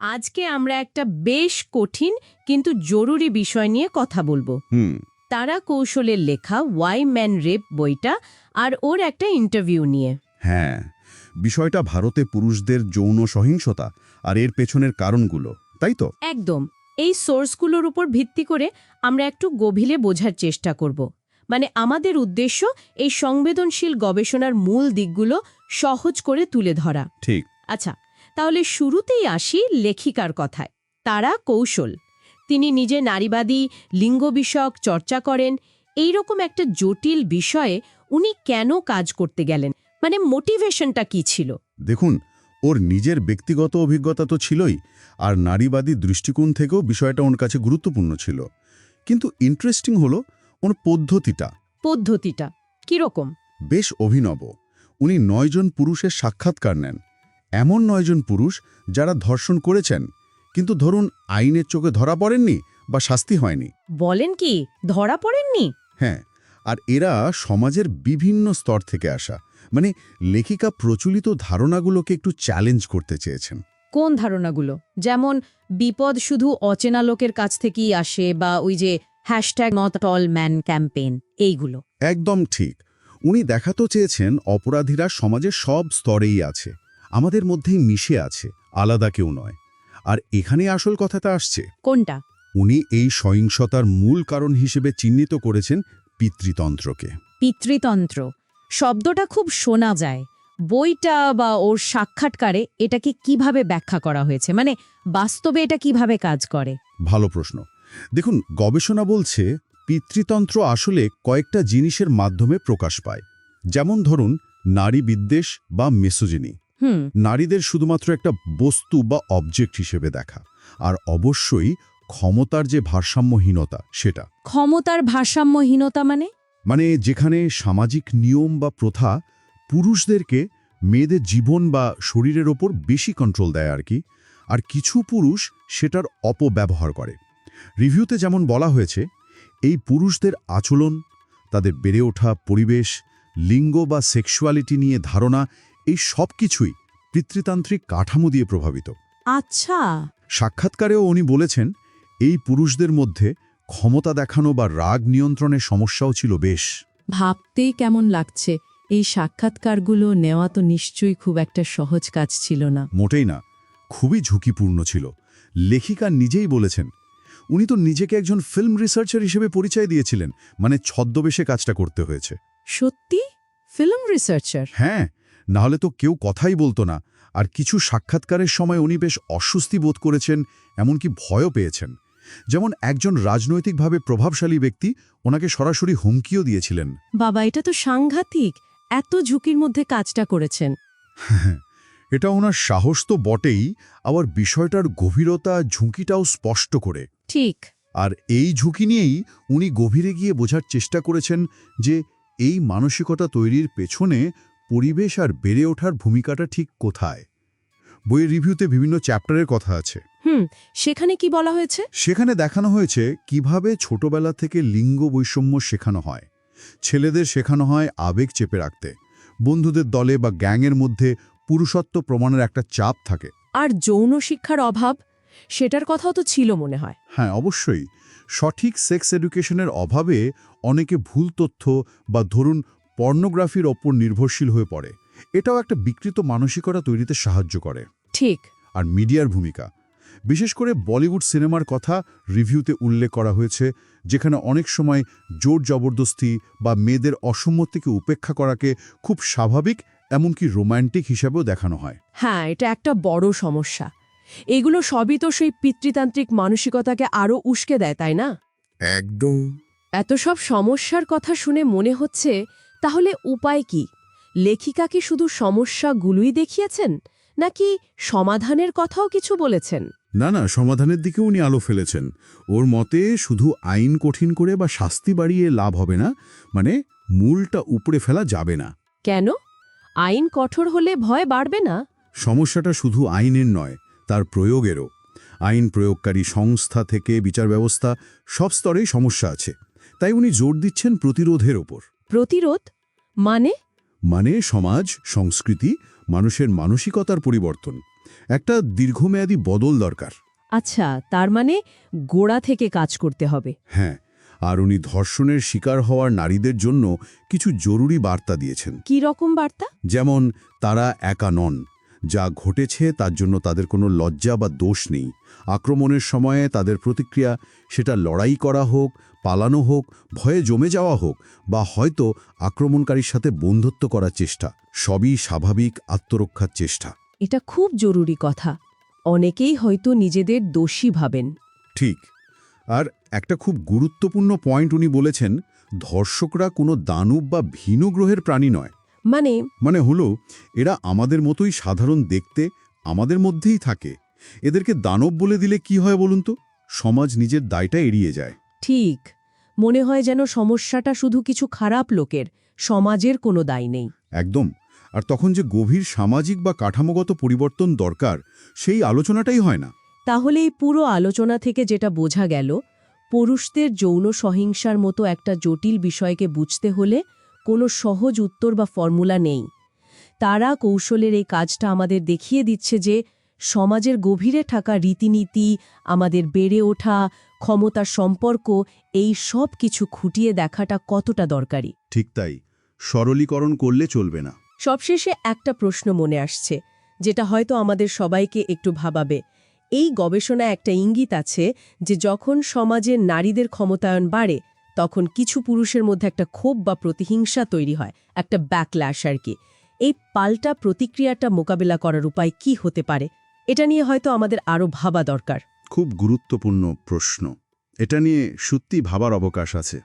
আজকে আমরা একটা বেশ কঠিন কিন্তু জরুরি বিষয় নিয়ে কথা বলব। হুম। তারা কৌশলের লেখা ওয়াই ম্যান রেপ বইটা আর ওর একটা ইন্টারভিউ নিয়ে। হ্যাঁ বিষয়টা ভারতে পুরুষদের যৌন সহিংসতা আর এর পেছনের কারণগুলো তাই তো? একদম। এই সোর্সগুলোর উপর ভিত্তি করে আমরা একটু গভীরে বোঝার চেষ্টা করব। মানে আমাদের উদ্দেশ্য এই সংবেদনশীল গবেষণার মূল দিকগুলো সহজ করে তুলে ধরা। ঠিক। আচ্ছা তাহলে শুরুতেই আসি লেখিকার কথায়। তারা কৌশল। তিনি নিজে নারীবাদী লিঙ্গ বিষয়ক চর্চা করেন। এই রকম একটা জটিল বিষয়ে উনি কেন কাজ করতে গেলেন? মানে মোটিভেশনটা কি ছিল? দেখুন ওর নিজের ব্যক্তিগত অভিজ্ঞতা তো ছিলই আর নারীবাদী দৃষ্টিকোণ থেকেও বিষয়টা ওর কাছে গুরুত্বপূর্ণ ছিল। কিন্তু ইন্টারেস্টিং হলো ওর পদ্ধতিটা। পদ্ধতিটা। কীরকম? বেশ অভিনব। উনি নয়জন পুরুষের সাক্ষাৎকার নেন। এমন নয়জন পুরুষ যারা ধর্ষণ করেছেন কিন্তু ধরুন আইনের চোখে ধরা পড়েননি বা শাস্তি হয়নি। বলেন কি ধরা পড়েননি? হ্যাঁ আর এরা সমাজের বিভিন্ন স্তর থেকে আসা মানে লেখিকা প্রচলিত ধারণাগুলোকে একটু চ্যালেঞ্জ করতে চেয়েছেন। কোন ধারণাগুলো? যেমন বিপদ শুধু অচেনা লোকের কাছ থেকেই আসে বা ওই যে hashtag not all man campaign এইগুলো। একদম ঠিক। উনি দেখাতে চেয়েছেন অপরাধীরা সমাজের সব স্তরেই আছে। আমাদের মধ্যেই মিশে আছে আলাদা কেউ নয়। আর এখানে আসল কথাটা আসছে। কোনটা? উনি এই সহিংসতার মূল কারণ হিসেবে চিহ্নিত করেছেন পিতৃতন্ত্রকে। পিতৃতন্ত্র। শব্দটা খুব শোনা যায়। বইটা বা ওর সাক্ষাৎকারে এটাকে কীভাবে ব্যাখ্যা করা হয়েছে? মানে বাস্তবে এটা কীভাবে কাজ করে? ভালো প্রশ্ন। দেখুন গবেষণা বলছে পিতৃতন্ত্র আসলে কয়েকটা জিনিসের মাধ্যমে প্রকাশ পায়। যেমন ধরুন নারী বিদ্বেষ বা মেসোজিনি। নারীদের শুধুমাত্র একটা বস্তু বা অবজেক্ট হিসেবে দেখা। আর অবশ্যই ক্ষমতার যে ভারসাম্যহীনতা সেটা। ক্ষমতার ভারসাম্যহীনতা মানে? মানে যেখানে সামাজিক নিয়ম বা প্রথা পুরুষদেরকে মেয়েদের জীবন বা শরীরের ওপর বেশি কন্ট্রোল দেয় আর কি আর কিছু পুরুষ সেটার অপব্যবহার করে। রিভিউতে যেমন বলা হয়েছে এই পুরুষদের আচরণ তাদের বেড়ে ওঠা পরিবেশ লিঙ্গ বা সেক্সুয়ালিটি নিয়ে ধারণা এই সব কিছুই পিতৃতান্ত্রিক কাঠামো দিয়ে প্রভাবিত। আচ্ছা। সাক্ষাৎকারেও উনি বলেছেন এই পুরুষদের মধ্যে ক্ষমতা দেখানো বা রাগ নিয়ন্ত্রণের সমস্যাও ছিল বেশ। ভাবতেই কেমন লাগছে এই সাক্ষাৎকারগুলো নেওয়া তো নিশ্চয়ই খুব একটা সহজ কাজ ছিল না। মোটেই না খুবই ঝুঁকিপূর্ণ ছিল। লেখিকা নিজেই বলেছেন উনি তো নিজেকে একজন ফিল্ম রিসার্চার হিসেবে পরিচয় দিয়েছিলেন মানে ছদ্মবেশে কাজটা করতে হয়েছে। সত্যি? ফিল্ম রিসার্চার হ্যাঁ নাহলে তো কেউ কথাই বলতো না। আর কিছু সাক্ষাৎকারের সময় উনি বেশ অস্বস্তি বোধ করেছেন এমনকি ভয়ও পেয়েছেন। যেমন একজন রাজনৈতিকভাবে প্রভাবশালী ব্যক্তি ওনাকে সরাসরি হুমকিও দিয়েছিলেন। বাবা এটা তো সাংঘাতিক। এত ঝুঁকির মধ্যে কাজটা করেছেন। এটা ওনার সাহস তো বটেই আবার বিষয়টার গভীরতা ঝুঁকিটাও স্পষ্ট করে। ঠিক। আর এই ঝুঁকি নিয়েই উনি গভীরে গিয়ে বোঝার চেষ্টা করেছেন যে এই মানসিকতা তৈরির পেছনে পরিবেশ আর বেড়ে ওঠার ভূমিকাটা ঠিক কোথায়? বইয়ের রিভিউতে বিভিন্ন চ্যাপ্টারের কথা আছে। হুম সেখানে কি বলা হয়েছে? সেখানে দেখানো হয়েছে কীভাবে ছোটবেলা থেকে লিঙ্গ বৈষম্য শেখানো হয়। ছেলেদের শেখানো হয় আবেগ চেপে রাখতে। বন্ধুদের দলে বা গ্যাংয়ের মধ্যে পুরুষত্ব প্রমাণের একটা চাপ থাকে। আর যৌন শিক্ষার অভাব? সেটার কথাও তো ছিল মনে হয়। হ্যাঁ অবশ্যই। সঠিক সেক্স এডুকেশনের অভাবে অনেকে ভুল তথ্য বা ধরুন পর্নোগ্রাফির ওপর নির্ভরশীল হয়ে পড়ে। এটাও একটা বিকৃত মানসিকতা তৈরিতে সাহায্য করে। ঠিক। আর মিডিয়ার ভূমিকা। বিশেষ করে বলিউড সিনেমার কথা রিভিউতে উল্লেখ করা হয়েছে যেখানে অনেক সময় জোর জবরদস্তি বা মেয়েদের অসম্মতিকে উপেক্ষা করাকে খুব স্বাভাবিক এমনকি রোম্যান্টিক হিসাবেও দেখানো হয়। হ্যাঁ এটা একটা বড় সমস্যা। এগুলো সবই তো সেই পিতৃতান্ত্রিক মানসিকতাকে আরও উস্কে দেয় তাই না? একদম। এত সব সমস্যার কথা শুনে মনে হচ্ছে তাহলে উপায় কি? লেখিকা কি শুধু সমস্যাগুলোই দেখিয়েছেন নাকি সমাধানের কথাও কিছু বলেছেন? না না সমাধানের দিকে উনি আলো ফেলেছেন। ওর মতে শুধু আইন কঠিন করে বা শাস্তি বাড়িয়ে লাভ হবে না মানে মূলটা উপড়ে ফেলা যাবে না। কেন? আইন কঠোর হলে ভয় বাড়বে না? সমস্যাটা শুধু আইনের নয় তার প্রয়োগেরও। আইন প্রয়োগকারী সংস্থা থেকে বিচার ব্যবস্থা সব স্তরেই সমস্যা আছে। তাই উনি জোর দিচ্ছেন প্রতিরোধের ওপর। প্রতিরোধ? মানে? মানে সমাজ সংস্কৃতি মানুষের মানসিকতার পরিবর্তন। একটা দীর্ঘমেয়াদী বদল দরকার। আচ্ছা তার মানে গোড়া থেকে কাজ করতে হবে। হ্যাঁ আর উনি ধর্ষণের শিকার হওয়ার নারীদের জন্য কিছু জরুরি বার্তা দিয়েছেন। কি রকম বার্তা? যেমন তারা একা নন। যা ঘটেছে তার জন্য তাদের কোনো লজ্জা বা দোষ নেই। আক্রমণের সময়ে তাদের প্রতিক্রিয়া সেটা লড়াই করা হোক পালানো হোক ভয়ে জমে যাওয়া হোক বা হয়তো আক্রমণকারীর সাথে বন্ধুত্ব করার চেষ্টা সবই স্বাভাবিক আত্মরক্ষার চেষ্টা। এটা খুব জরুরি কথা। অনেকেই হয়তো নিজেদের দোষী ভাবেন। ঠিক। আর একটা খুব গুরুত্বপূর্ণ পয়েন্ট উনি বলেছেন ধর্ষকরা কোনো দানব বা ভিন্ন গ্রহের প্রাণী নয়। মানে মানে হলো এরা আমাদের মতোই সাধারণ দেখতে আমাদের মধ্যেই থাকে। এদেরকে দানব বলে দিলে কি হয় বলুন তো? সমাজ নিজের দায়টা এড়িয়ে যায়। ঠিক। মনে হয় যেন সমস্যাটা শুধু কিছু খারাপ লোকের সমাজের কোনো দায় নেই। একদম। আর তখন যে গভীর সামাজিক বা কাঠামোগত পরিবর্তন দরকার সেই আলোচনাটাই হয় না। তাহলে এই পুরো আলোচনা থেকে যেটা বোঝা গেল পুরুষদের যৌন সহিংসার মতো একটা জটিল বিষয়কে বুঝতে হলে কোনো সহজ উত্তর বা ফর্মুলা নেই। তারা কৌশলের এই কাজটা আমাদের দেখিয়ে দিচ্ছে যে সমাজের গভীরে থাকা রীতিনীতি আমাদের বেড়ে ওঠা ক্ষমতার সম্পর্ক এই সব কিছু খুঁটিয়ে দেখাটা কতটা দরকারি? ঠিক তাই। সরলীকরণ করলে চলবে না। সবশেষে একটা প্রশ্ন মনে আসছে যেটা হয়তো আমাদের সবাইকে একটু ভাবাবে। এই গবেষণায় একটা ইঙ্গিত আছে যে যখন সমাজে নারীদের ক্ষমতায়ন বাড়ে তখন কিছু পুরুষের মধ্যে একটা ক্ষোভ বা প্রতিহিংসা তৈরি হয়, একটা ব্যাকল্যাশ আর কি। এই পাল্টা প্রতিক্রিয়াটা মোকাবেলা করার উপায় কি হতে পারে? এটা নিয়ে হয়তো আমাদের আরও ভাবা দরকার। খুব গুরুত্বপূর্ণ প্রশ্ন। এটা নিয়ে সত্যি ভাবার অবকাশ আছে।